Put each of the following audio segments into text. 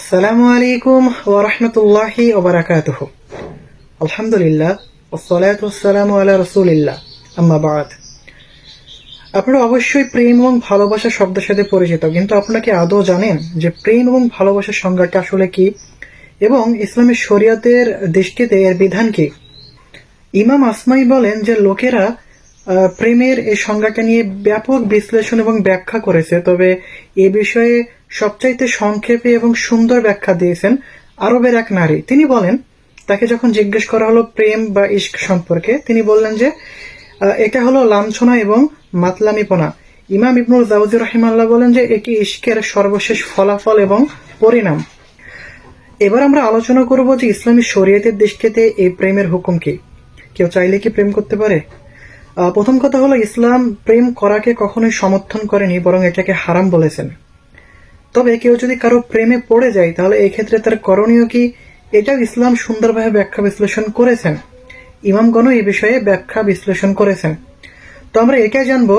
আসসালামু আলাইকুম ওয়া রাহমাতুল্লাহি ওয়া বারাকাতুহু। আলহামদুলিল্লাহ ওয়াসসালাতু ওয়াসসালামু আলা রাসূলিল্লাহ। আম্মা বাদ। আপনারা অবশ্যই প্রেম এবং ভালোবাসা শব্দের সাথে পরিচিত, কিন্তু আপনারা কি আদৌ জানেন যে প্রেম এবং ভালোবাসার সংজ্ঞাটা আসলে কি? এবং ইসলামের শরীয়তের দৃষ্টিতে এর বিধান কি? ইমাম আসমাই বলেন যে লোকেরা প্রেমের এই সংজ্ঞাটা নিয়ে ব্যাপক বিশ্লেষণ এবং ব্যাখ্যা করেছে, তবে এ বিষয়ে সবচাইতে সংক্ষেপে এবং সুন্দর ব্যাখ্যা দিয়েছেন আরবের এক নারী। তিনি বলেন, তাকে যখন জিজ্ঞেস করা হলো প্রেম বা ইস্ক সম্পর্কে, তিনি বললেন যে এটা হলো লাঞ্ছনা এবং মাতলামিপনা। ইমাম ইবনুল জাউজি রহিমাল্লাহ বলেন যে এটি ইস্কের সর্বশেষ ফলাফল এবং পরিণাম। এবার আমরা আলোচনা করব যে ইসলামী শরীয়তের দৃষ্টিতে এই প্রেমের হুকুম কি। কেউ চাইলে কি প্রেম করতে পারে? প্রথম কথা হলো, ইসলাম প্রেম করাকে কখনোই সমর্থন করেনি, বরং এটাকে হারাম বলেছেন। তবে কেউ যদি কারও প্রেমে পড়ে যায়, তাহলে এই ক্ষেত্রে তার করণীয় কি? এটাও ইসলাম সুন্দরভাবে ব্যাখ্যা বিশ্লেষণ করেছেন। ইমামগণও এই বিষয়ে ব্যাখ্যা বিশ্লেষণ করেছেন। তো আমরা এটাই জানব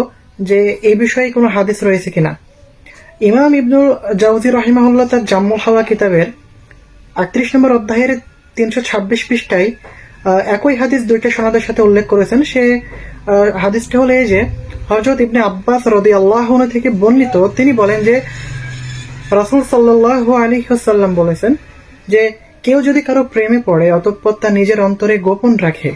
যে এই বিষয়ে কোনো হাদিস রয়েছে কিনা। ইমাম ইবনুল জাউজি রহিমাহুল্লাহ তার জাম্মুল হাওয়া কিতাবের আটত্রিশ নম্বর অধ্যায়ের তিনশো ছাব্বিশ পৃষ্ঠায় একই হাদিস দুইটা সনাদের সাথে উল্লেখ করেছেন। সে হাদিসটা হলো এই যে হজরত ইবনে আব্বাস রদি আল্লাহ থেকে বর্ণিত। তিনি বলেন যে রাসুল সাল্লাহ আলী সাল্লাম বলেছেন যে, কেউ যদি কারও প্রেমে পড়ে, অতঃপর তা নিজের অন্তরে গোপন রাখে।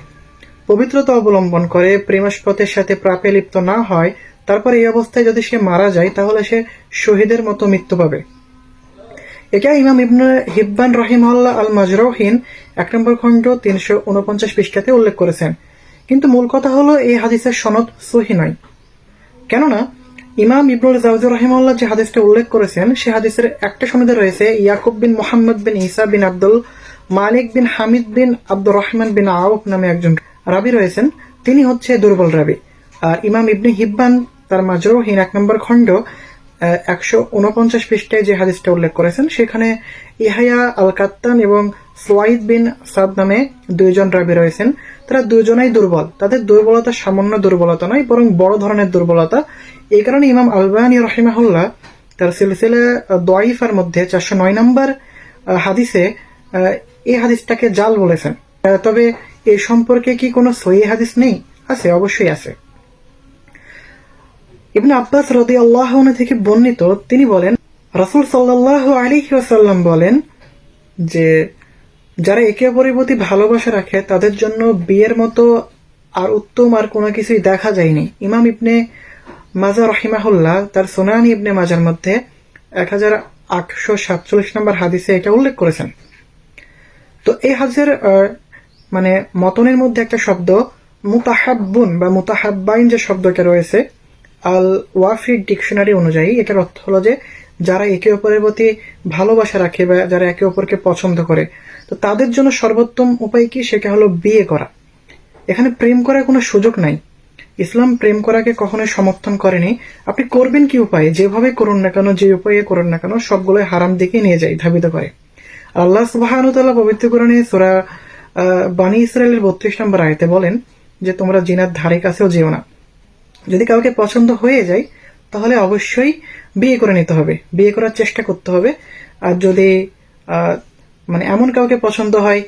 পবিত্রতা অবলম্বন করে, প্রেমাস্পদের সাথে প্রাপে লিপ্ত না হয়, তারপর এই অবস্থায় যদি সে মারা যায়, তাহলে সে শহীদের মতো মৃত্যু পাবে। এটা ইমাম ইবনে হিব্বান রহিমহল্লা আল মাজরৌহিন এক নম্বর খণ্ড তিনশো উনপঞ্চাশ পৃষ্ঠাতে উল্লেখ করেছেন। কিন্তু মূল কথা হলো, এই হাদিসের সনদ সহি নয়। কেননা ইমাম ইবনুল জাউজুর রহিমাল্লাহ যে হাদিসটা উল্লেখ করেছেন, সে হাদিসের একটা সনদে রয়েছে, ইয়াকুব বিন মোহাম্মদ বিন ইসা বিন আব্দুল মালিক বিন হামিদ বিন আব্দুর রহমান বিন আউফ নামে একজন রাবি রয়েছেন। তিনি হচ্ছে দুর্বল রাবি। আর ইমাম ইবনে হিব্বান তার মাজরুহীন এক নম্বর খণ্ড একশো উনপঞ্চাশ পৃষ্ঠায় যে হাদিসটা উল্লেখ করেছেন, সেখানে ইহাইয়া আল কাত্তান এবং সোয়াইদ বিন সাদ নামে দুইজন রাবি রয়েছেন। তারা দুজনেই দুর্বল। তাদের দুর্বলতা সামান্য দুর্বলতা নয়, বরং বড় ধরনের দুর্বলতা। এই কারণে ইমাম আলবানী রহিমাহুল্লাহ তার সিলসিলা দোয়াইফার মধ্যে চারশো নয় নম্বর হাদিসে এই হাদিসটাকে জাল বলেছেন। তবে এ সম্পর্কে কি কোনো সহি হাদিস নেই? আছে, অবশ্যই আছে। ইবনে আব্বাস রদি আল্লাহ থেকে বর্ণিত, তিনি বলেন, রাসুল সাল্লাহ আলী বলেন যে, যারা একে অপরের প্রতি ভালোবাসা রাখে, তাদের জন্য বিয়ের মতো আর উত্তম আর কোনো কিছুই দেখা যায়নি। ইমাম ইবনে মাজা রহিমাহুল্লাহ তার সোনানি ইবনে মাজার মধ্যে এক হাজার আটশো সাতচল্লিশ নম্বর হাদিসে এটা উল্লেখ করেছেন। তো এই হাদিসের মানে মতনের মধ্যে একটা শব্দ মুতাহাব্বুন বা মুতাহাব্বাইন যে শব্দটা রয়েছে আল ওয়াফি ডিকশনারি অনুযায়ী এটার অর্থ হলো যে, যারা একে অপরের প্রতি ভালোবাসা রাখে বা যারা একে অপরকে পছন্দ করে, তো তাদের জন্য সর্বোত্তম উপায় কি? সেটা হলো বিয়ে করা। এখানে প্রেম করার কোনো সুযোগ নাই। ইসলাম প্রেম করাকে কখনোই সমর্থন করেনি। আপনি করবেন কি উপায়ে? যেভাবে করুন না কেন, যে উপায়ে করুন না কেন সবগুলো হারাম দিকে নিয়ে যায়, ধাবিত করে। আল্লাহ সুবাহানুতাল্লাহ পবিত্র কোরআনে সুরা বানী ইসরায়েলের বত্রিশ নম্বর আয়তে বলেন যে, তোমরা জিনার ধারে কাছেও যেও না। যদি কাউকে পছন্দ হয়ে যায়, তাহলে অবশ্যই বিয়ে করে নিতে হবে। বিয়ে করার চেষ্টা করতে হবে। আর যদি মানে এমন কাউকে পছন্দ হয়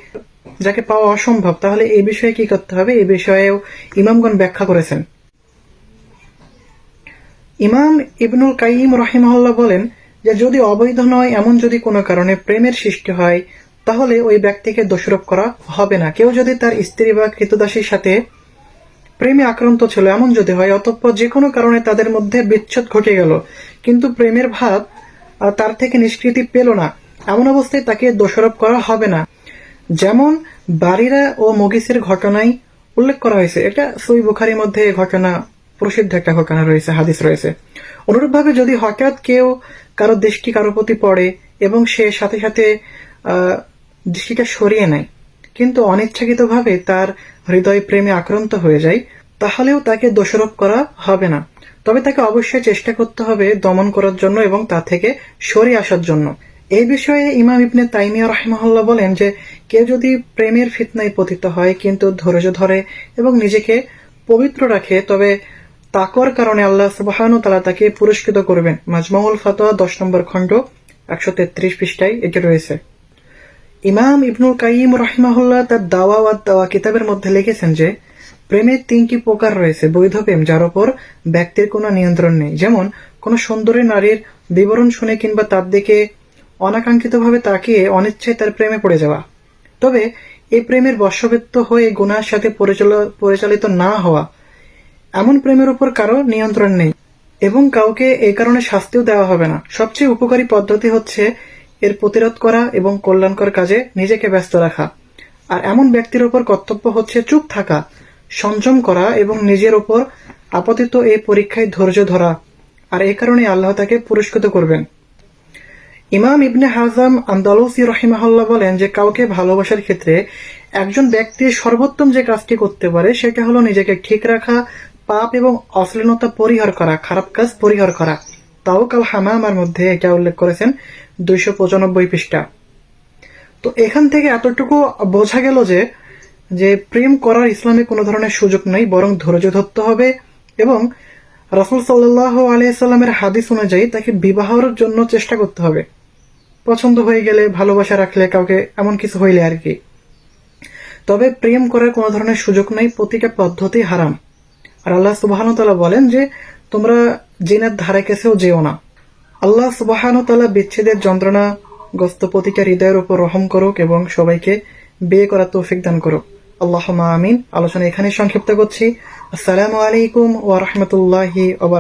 যাকে পাওয়া অসম্ভব, তাহলে এই বিষয়ে কি করতে হবে? এই বিষয়েও ইমামগণ ব্যাখ্যা করেছেন। ইমাম ইবনুল কাইম রহিমহল্লা বলেন যে, যদি অবৈধ নয়, এমন যদি কোনো কারণে প্রেমের সৃষ্টি হয়, তাহলে ওই ব্যক্তিকে দোষারোপ করা হবে না। কেউ যদি তার স্ত্রী বা কৃতদাসীর সাথে প্রেমে আক্রান্ত ছিল এমন যদি হয়, অতঃপর যে কোনো কারণে তাদের মধ্যে বিচ্ছেদ ঘটে গেল। কিন্তু প্রেমের ভাব তার থেকে নিষ্কৃতি পেল না। এমন অবস্থায় তাকে দোষারোপ করা হবে না। যেমন বারিরা ও মগিসের ঘটনায় উল্লেখ করা হয়েছে। এটা সই বুখারির মধ্যে ঘটনা, প্রসিদ্ধ একটা ঘটনা রয়েছে, হাদিস রয়েছে। অনুরূপভাবে যদি হঠাৎ কেউ কারও দৃষ্টি কারও প্রতি পড়ে এবং সে সাথে সাথে দৃষ্টিটা সরিয়ে নেয় কিন্তু অনিচ্ছাকৃতভাবে তার হৃদয় প্রেমে আক্রান্ত হয়ে যায়, তাহলেও তাকে দোষারোপ করা হবে না। তবে তাকে অবশ্যই চেষ্টা করতে হবে দমন করার জন্য এবং তা থেকে সরে আসার জন্য। এই বিষয়ে ইমাম ইবনে তাইমিয়া রহিমহল্লা বলেন যে, কেউ যদি প্রেমের ফিতনায় পতিত হয়, কিন্তু ধৈর্য ধরে এবং নিজেকে পবিত্র রাখে, তবে তাকর কারণে আল্লাহ সুবাহানু তালা তাকে পুরস্কৃত করবেন। মাজমাউল ফাতোয়া দশ নম্বর খণ্ড, একশো তেত্রিশ পৃষ্ঠায় এটি রয়েছে। ইমাম ইবনুল কাইম রহিমাহুল্লাহ তার দাওয়া ওয়াদ দাওয়া কিতাবের মধ্যে লিখেছেন যে প্রেমের তিনটি প্রকার রয়েছে বৈধ প্রেম, যার উপর ব্যক্তির কোনো নিয়ন্ত্রণ নেই। যেমন, কোনো সুন্দরী নারীর বিবরণ শুনে কিংবা তার দিকে অনাকাঙ্ক্ষিতভাবে তাকিয়ে অনিচ্ছায় তার প্রেমে পড়ে যাওয়া। তবে, এই প্রেমের বশবর্ত হয়ে গুনার সাথে পরিচাল- পরিচালিত না হওয়া, এমন প্রেমের উপর কারও নিয়ন্ত্রণ নেই এবং কাউকে এই কারণে শাস্তিও দেওয়া হবে না। সবচেয়ে উপকারী পদ্ধতি হচ্ছে এর প্রতিরোধ করা এবং কল্যাণকর কাজে নিজেকে ব্যস্ত রাখা। আর এমন ব্যক্তির উপর কর্তব্য হচ্ছে চুপ থাকা, সংযম করা এবং নিজের উপর আপাতত এই পরীক্ষায় ধৈর্য ধরা। আর এই কারণে আল্লাহ তাকে পুরস্কৃত করবেন। ইমাম ইবনে হাজাম আন্দালুসি রহিমাহুল্লাহ বলেন যে, কাউকে ভালোবাসার ক্ষেত্রে একজন ব্যক্তির সর্বোত্তম যে কাজটি করতে পারে, সেটা হলো নিজেকে ঠিক রাখা, পাপ এবং অশ্লীলতা পরিহার করা, খারাপ কাজ পরিহার করা। তাও কাল হামামার মধ্যে এটা উল্লেখ করেছেন দুইশো পঁচানব্বই পৃষ্ঠা। তো এখান থেকে এতটুকু বোঝা গেল যে যে প্রেম করার ইসলামে কোনো ধরনের সুযোগ নেই, বরং ধৈর্য ধরতে হবে এবং রাসুল সাল্লাহ আলিয়াল্লামের হাদিস অনুযায়ী তাকে বিবাহের জন্য চেষ্টা করতে হবে। পছন্দ হয়ে গেলে, ভালোবাসা রাখলে কাউকে এমন কিছু হইলে আর কি। তবে প্রেম করার কোনো ধরনের সুযোগ নেই, প্রতিটা পদ্ধতি হারাম। আর আল্লাহ সুবাহানুতালা বলেন যে তোমরা জিনের ধারে কেসেও যেও না। আল্লাহ সুবাহান তালা বিচ্ছেদের যন্ত্রণা গস্ত প্রতিটা হৃদয়ের উপর রহম করুক এবং সবাইকে বিয়ে করার তৌফিক দান করুক। আল্লাহ আমিন। আলোচনা এখানে সংক্ষিপ্ত করছি। আসসালামু আলাইকুম ওয়া রাহমাতুল্লাহি ওয়া